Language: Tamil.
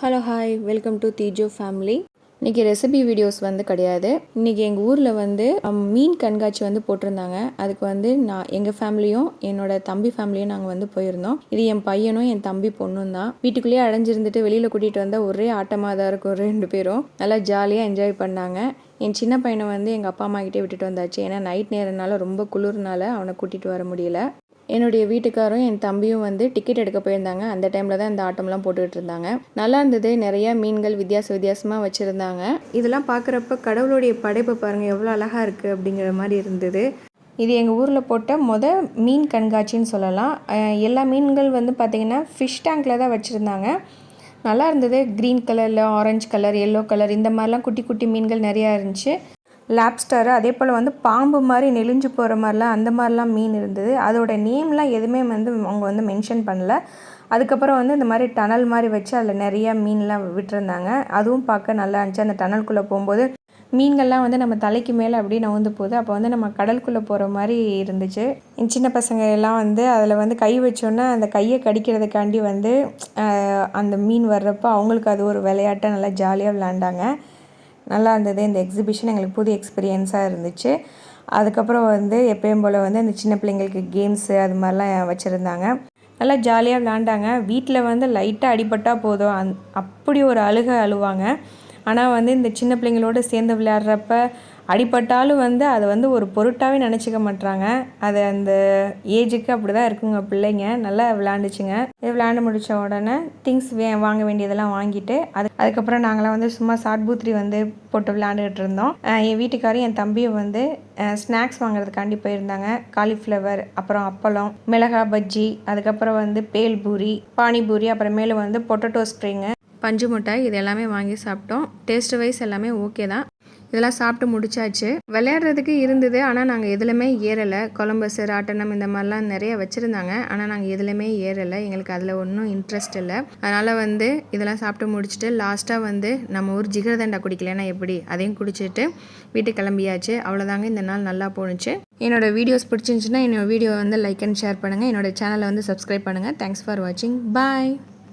Hello hi welcome to தீஜோ family இன்றைக்கி ரெசிபி வீடியோஸ் வந்து கிடையாது. இன்றைக்கி எங்கள் ஊரில் வந்து மீன் கண்காட்சி வந்து போட்டிருந்தாங்க. அதுக்கு வந்து நான் எங்கள் ஃபேமிலியும் என்னோட தம்பி ஃபேமிலியும் நாங்கள் வந்து போயிருந்தோம். இது என் பையனும் என் தம்பி பொண்ணும் தான். வீட்டுக்குள்ளேயே அடைஞ்சிருந்துட்டு வெளியில் கூட்டிகிட்டு வந்தால் ஒரே ஆட்டமாக தான் இருக்கும் ரெண்டு பேரும். நல்லா ஜாலியாக என்ஜாய் பண்ணாங்க. என் சின்ன பையனை வந்து எங்கள் அப்பா அம்மா கிட்டே விட்டுட்டு வந்தாச்சு. ஏன்னா நைட் நேரனால ரொம்ப குளிர்னால அவனை கூட்டிகிட்டு வர முடியல. என்னுடைய வீட்டுக்காரும் என் தம்பியும் வந்து டிக்கெட் எடுக்க போயிருந்தாங்க. அந்த டைமில் தான் இந்த ஆட்டம்லாம் போட்டுக்கிட்டு இருந்தாங்க. நல்லா இருந்தது. நிறைய மீன்கள் வித்தியாச வித்தியாசமாக வச்சுருந்தாங்க. இதெல்லாம் பார்க்குறப்ப கடவுளுடைய படைப்பை பாருங்கள் எவ்வளோ அழகாக இருக்குது அப்படிங்கிற மாதிரி இருந்தது. இது எங்கள் ஊரில் போட்ட மொதல் மீன் கண்காட்சின்னு சொல்லலாம். எல்லா மீன்கள் வந்து பார்த்திங்கன்னா ஃபிஷ் டேங்க்கில் தான் வச்சுருந்தாங்க. நல்லா இருந்தது. க்ரீன் கலரில் ஆரஞ்சு கலர் எல்லோ கலர் இந்த மாதிரிலாம் குட்டி குட்டி மீன்கள் நிறையா இருந்துச்சு. லாப்ஸ்டரு அதே போல் வந்து பாம்பு மாதிரி நெளிஞ்சு போகிற மாதிரிலாம் அந்த மாதிரிலாம் மீன் இருந்தது. அதோட நேம்லாம் எதுவுமே வந்து அவங்க வந்து மென்ஷன் பண்ணல. அதுக்கப்புறம் வந்து இந்த மாதிரி டனல் மாதிரி வச்சு அதில் நிறையா மீன்லாம் விட்டுருந்தாங்க. அதுவும் பார்க்க நல்லா இருந்துச்சு. அந்த டனல்குள்ளே போகும்போது மீன்கள்லாம் வந்து நம்ம தலைக்கு மேலே அப்படியே நவுந்து போகுது. அப்போ வந்து நம்ம கடலுக்குள்ளே போகிற மாதிரி இருந்துச்சு. சின்ன பசங்க எல்லாம் வந்து அதில் வந்து கை வச்சோன்னா அந்த கையை கடிக்கிறதுக்காண்டி வந்து அந்த மீன் வர்றப்போ அவங்களுக்கு அது ஒரு விளையாட்டாக நல்லா ஜாலியாக விளாண்டாங்க நல்லா இருந்தது. இந்த எக்ஸிபிஷன் எங்களுக்கு புது எக்ஸ்பீரியன்ஸாக இருந்துச்சு. அதுக்கப்புறம் வந்து எப்பயும் போல் வந்து இந்த சின்ன பிள்ளைங்களுக்கு கேம்ஸு அது மாதிரிலாம் வச்சுருந்தாங்க. நல்லா ஜாலியாக விளாண்டாங்க வீட்டில் வந்து லைட்டாக அடிபட்டால் போதும். அந் அப்படி ஒரு அழுக அழுவாங்க. ஆனால் வந்து இந்த சின்ன பிள்ளைங்களோட சேர்ந்து விளையாடுறப்ப அடிபட்டாலும் வந்து அதை வந்து ஒரு பொருட்டாகவே நினச்சிக்க மாட்றாங்க. அது அந்த ஏஜுக்கு அப்படி தான் இருக்குங்க பிள்ளைங்க. நல்லா விளாண்டுச்சுங்க இது விளையாண்டு முடித்த உடனே திங்ஸ் வே வாங்க வேண்டியதெல்லாம் வாங்கிட்டு அது அதுக்கப்புறம் நாங்களாம் வந்து சும்மா சாட் பூத்ரி வந்து போட்டு விளையாண்டுட்டு இருந்தோம். என் வீட்டுக்காரும் என் தம்பியும் வந்து ஸ்நாக்ஸ் வாங்குறதுக்காண்டி போயிருந்தாங்க. காலிஃப்ளவர் அப்புறம் அப்பளம் மிளகா பஜ்ஜி அதுக்கப்புறம் வந்து பேல் பூரி பானிபூரி அப்புறமேலு வந்து பொட்டேட்டோ ஸ்ப்ரிங்கு பஞ்சு மிட்டாய் இது எல்லாமே வாங்கி சாப்பிட்டோம். டேஸ்ட் வைஸ் எல்லாமே ஓகே தான். இதெல்லாம் சாப்பிட்டு முடிச்சாச்சு. விளையாடுறதுக்கு இருந்தது ஆனால் நாங்கள் எதுலையுமே ஏறலை. கொலம்பஸ் ராட்டனம் இந்த மாதிரிலாம் நிறைய வச்சுருந்தாங்க. ஆனால் நாங்கள் எதுலையுமே ஏறலை. எங்களுக்கு அதில் ஒன்றும் இன்ட்ரெஸ்ட் இல்லை. அதனால் வந்து இதெல்லாம் சாப்பிட்டு முடிச்சுட்டு லாஸ்ட்டாக வந்து நம்ம ஊர் ஜிகர்தண்டா குடிக்கலன்னா எப்படி? அதையும் குடிச்சிட்டு வீட்டுக்கு கிளம்பியாச்சு. அவ்வளோதாங்க இந்த நாள் நல்லா போணுச்சு. என்னோடய வீடியோஸ் பிடிச்சிருந்துச்சுன்னா என்னோட வீடியோ வந்து லைக் அண்ட் ஷேர் பண்ணுங்கள் என்னோட சேனலை வந்து சப்ஸ்கிரைப் பண்ணுங்கள் தேங்க்ஸ் ஃபார் வாட்சிங் பாய்